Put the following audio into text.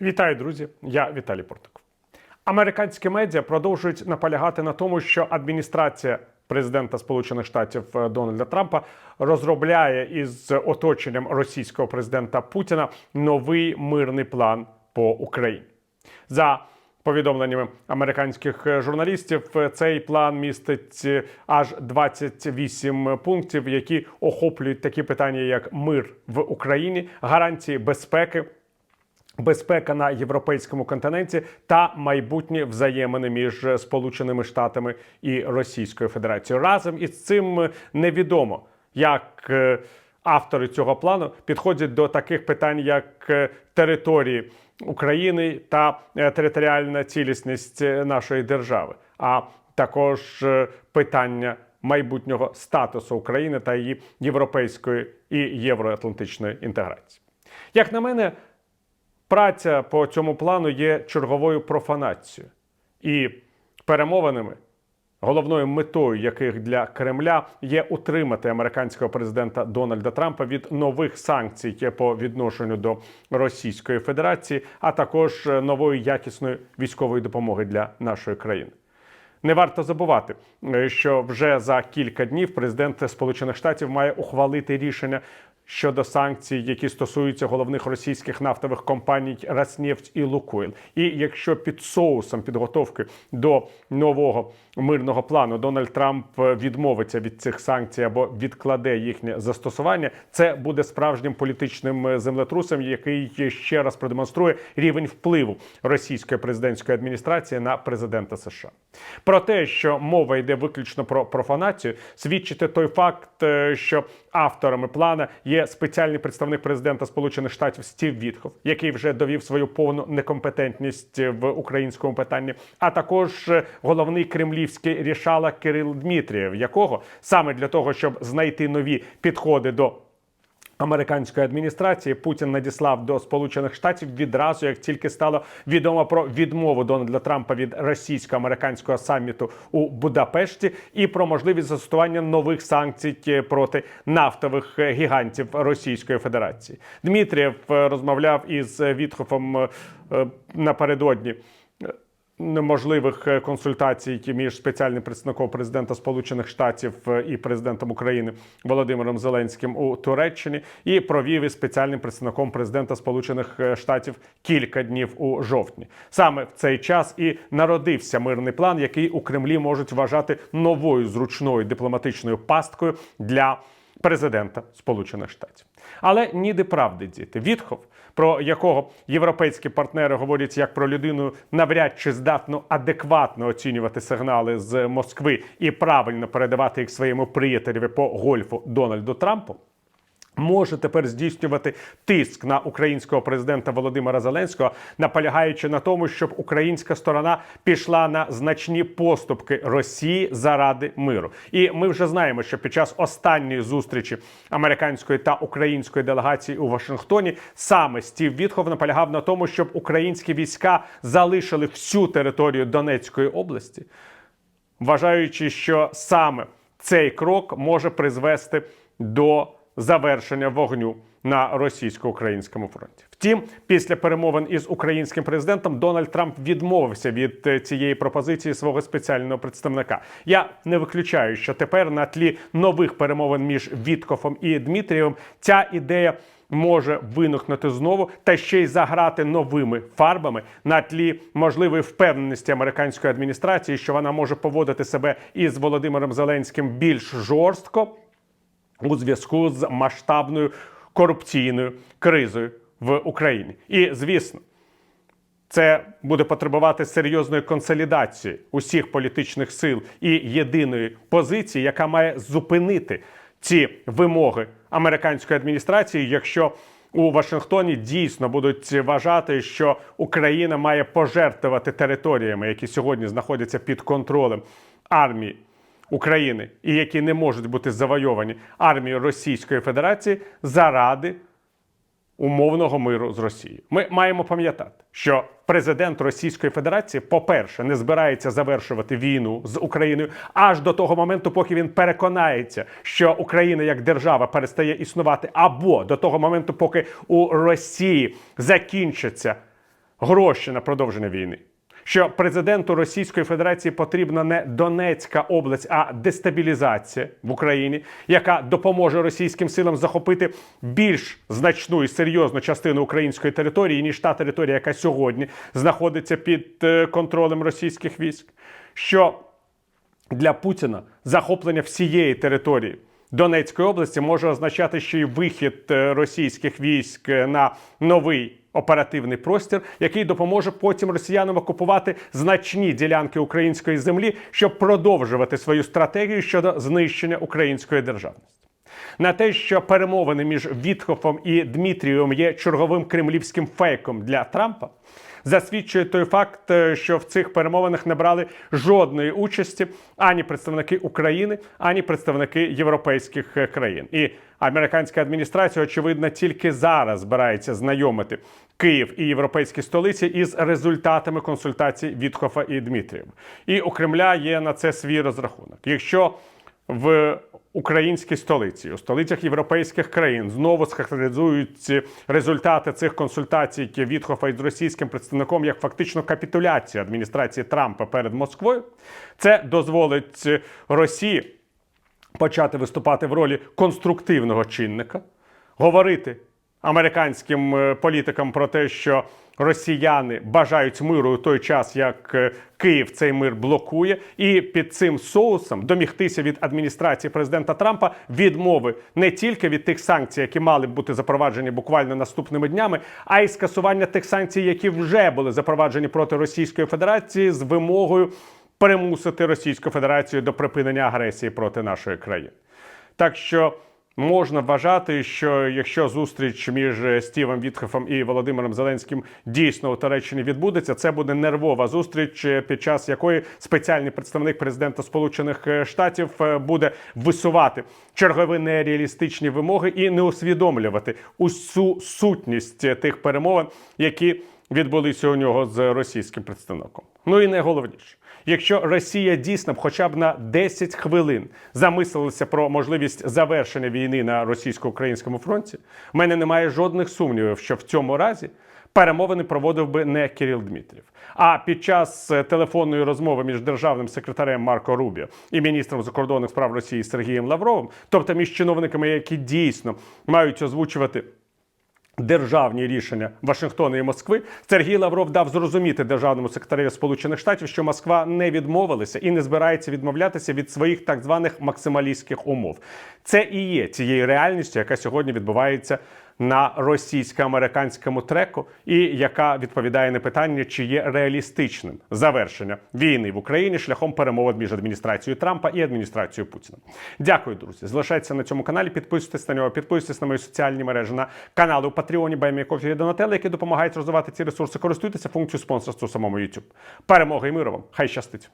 Вітаю, друзі! Я Віталій Портиков. Американські медіа продовжують наполягати на тому, що адміністрація президента Сполучених Штатів е, Дональда Трампа розробляє із оточенням російського президента Путіна новий мирний план по Україні. За повідомленнями американських е, журналістів, е, цей план містить аж 28 пунктів, які охоплюють такі питання, як мир в Україні, гарантії безпеки. Безпека на європейському континенті та майбутні взаємини між Сполученими Штатами і Російською Федерацією. Разом із цим невідомо, як е, автори цього плану підходять до таких питань, як е, території України та е, територіальна цілісність е, нашої держави, а також е, питання майбутнього статусу України та її європейської і євроатлантичної інтеграції. Як на мене, праця по цьому плану є черговою профанацією і перемовинами, головною метою яких для Кремля є утримати американського президента Дональда Трампа від нових санкцій по відношенню до Російської Федерації, а також е, нової якісної військової допомоги для нашої країни. Не варто забувати, е, що вже за кілька днів президент Сполучених Штатів має ухвалити рішення щодо санкцій, які стосуються головних російських нафтових компаній Роснефть і Лукойл. І якщо під соусом підготовки до нового мирного плану Дональд Трамп відмовиться від цих санкцій або відкладе їхнє застосування, це буде справжнім політичним землетрусом, який ще раз продемонструє рівень впливу російської президентської адміністрації на президента США. Про те, що мова йде виключно про профанацію, свідчить той факт, е, що авторами плана є спеціальний представник президента Сполучених Штатів Стів Вітхов, який вже довів свою повну некомпетентність в українському питанні, а також е, головний кремлівський рішала Кирил Дмитрієв, якого саме для того, щоб знайти нові підходи до Американської адміністрації Путін надіслав до Сполучених Штатів відразу, як тільки стало відомо про відмову Дональда Трампа від російсько-американського саміту у Будапешті і про можливість застосування нових санкцій е, проти нафтових е, гігантів Російської Федерації. Дмитрієв е, розмовляв із Вітхофом напередодні неможливих е, консультацій між спеціальним представником президента Сполучених Штатів е, і президентом України Володимиром Зеленським у Туреччині і провів із спеціальним представником президента Сполучених е, Штатів кілька днів у жовтні. Саме в цей час і народився мирний план, який у Кремлі можуть вважати новою зручною дипломатичною пасткою для президента Сполучених Штатів. Але ніде правди діти. Вітхов, про якого європейські партнери говорять як про людину, навряд чи здатну адекватно оцінювати сигнали з Москви і правильно передавати їх своєму приятелю по гольфу Дональду Трампу. Може тепер здійснювати тиск на українського президента Володимира Зеленського, наполягаючи на тому, щоб українська сторона пішла на значні поступки Росії заради миру. І ми вже знаємо, що під час останньої зустрічі американської та української делегації у Вашингтоні саме Стів Вітхов наполягав на тому, щоб українські війська залишили всю територію Донецької області, вважаючи, що саме цей крок може призвести до завершення вогню на російсько-українському фронті. Втім, після перемовин із українським президентом Дональд Трамп відмовився від е, цієї пропозиції свого спеціального представника. Я не виключаю, що тепер на тлі нових перемовин між Віткофом і Дмитрієвим ця ідея. Може виникнути знову та ще й заграти новими фарбами на тлі можливої впевненості американської адміністрації, що вона може поводити себе із Володимиром Зеленським більш жорстко у зв'язку з масштабною корупційною кризою в Україні. І звісно, це буде потребувати серйозної консолідації усіх політичних сил і єдиної позиції, яка має зупинити ці вимоги американської адміністрації, якщо у Вашингтоні дійсно будуть вважати, що Україна має пожертвувати територіями, які сьогодні знаходяться під контролем армії України і які не можуть бути завойовані армією Російської Федерації заради умовного миру з Росією. Ми маємо пам'ятати, що президент Російської Федерації, по-перше, не збирається завершувати війну з Україною аж до того моменту, поки він переконається, що Україна як держава перестає існувати, або до того моменту, поки у Росії закінчаться гроші на продовження війни. Що президенту Російської Федерації потрібна не Донецька область, а дестабілізація в Україні, яка допоможе російським силам захопити більш значну і серйозну частину української території, ніж та територія, яка сьогодні знаходиться під е, контролем російських військ. Що для Путіна захоплення всієї території Донецької області може означати ще й вихід е, російських військ е, на новий оперативний простір, який допоможе потім росіянам окупувати значні ділянки української землі, щоб продовжувати свою стратегію щодо знищення української державності. На те, що перемовини між Вітхофом і Дмитрієм є черговим кремлівським фейком для Трампа, засвідчує той факт, е, що в цих перемовинах не брали жодної участі ані представники України, ані представники європейських е, країн. І американська адміністрація, очевидно, тільки зараз збирається знайомити Київ і європейські столиці із результатами консультацій Вітхофа і Дмитрієва. І у Кремля є на це свій розрахунок. Якщо в українській столиці, у столицях європейських країн знову схарактеризують результати цих консультацій які Вітхофа із російським представником як фактично капітуляція адміністрації Трампа перед Москвою. Це дозволить Росії почати виступати в ролі конструктивного чинника, говорити американським е, політикам про те, що росіяни бажають миру у той час, як е, Київ цей мир блокує, і під цим соусом домігтися від адміністрації президента Трампа відмови не тільки від тих санкцій, які мали б бути запроваджені буквально наступними днями, а й скасування тих санкцій, які вже були запроваджені проти Російської Федерації з вимогою примусити Російську Федерацію до припинення агресії проти нашої країни. Так що можна вважати, що якщо зустріч між Стівом Вітхофом і Володимиром Зеленським дійсно у Туреччині відбудеться, це буде нервова зустріч, під час якої спеціальний представник президента Сполучених Штатів е, буде висувати чергові нереалістичні вимоги і не усвідомлювати усю сутність тих перемовин, які відбулися у нього з російським представником. Ну і найголовніше. Якщо Росія дійсно б хоча б на 10 хвилин замислилася про можливість завершення війни на російсько-українському фронті, в мене немає жодних сумнівів, що в цьому разі перемовини проводив би не Кирил Дмитрів. А під час е, телефонної розмови між державним секретарем Марко Рубіо і міністром закордонних справ Росії Сергієм Лавровим, тобто між чиновниками, які дійсно мають озвучувати. Державні рішення Вашингтона і Москви Сергій Лавров дав зрозуміти державному секретарю Сполучених Штатів, що Москва не відмовилася і не збирається відмовлятися від своїх так званих максималістських умов. Це і є тією реальністю, яка сьогодні відбувається на російсько-американському треку, і яка відповідає на питання, чи є реалістичним завершення війни в Україні шляхом перемовин між адміністрацією Трампа і адміністрацією Путіна. Дякую, друзі. Залишайтеся на цьому каналі. Підписуйтесь на нього, підписуйтесь на мої соціальні мережі на канали у Патреоні, Байміякофі і Донателли, які допомагають розвивати ці ресурси. Користуйтеся функцією спонсорства самому YouTube. Перемоги і миру вам! Хай щастить!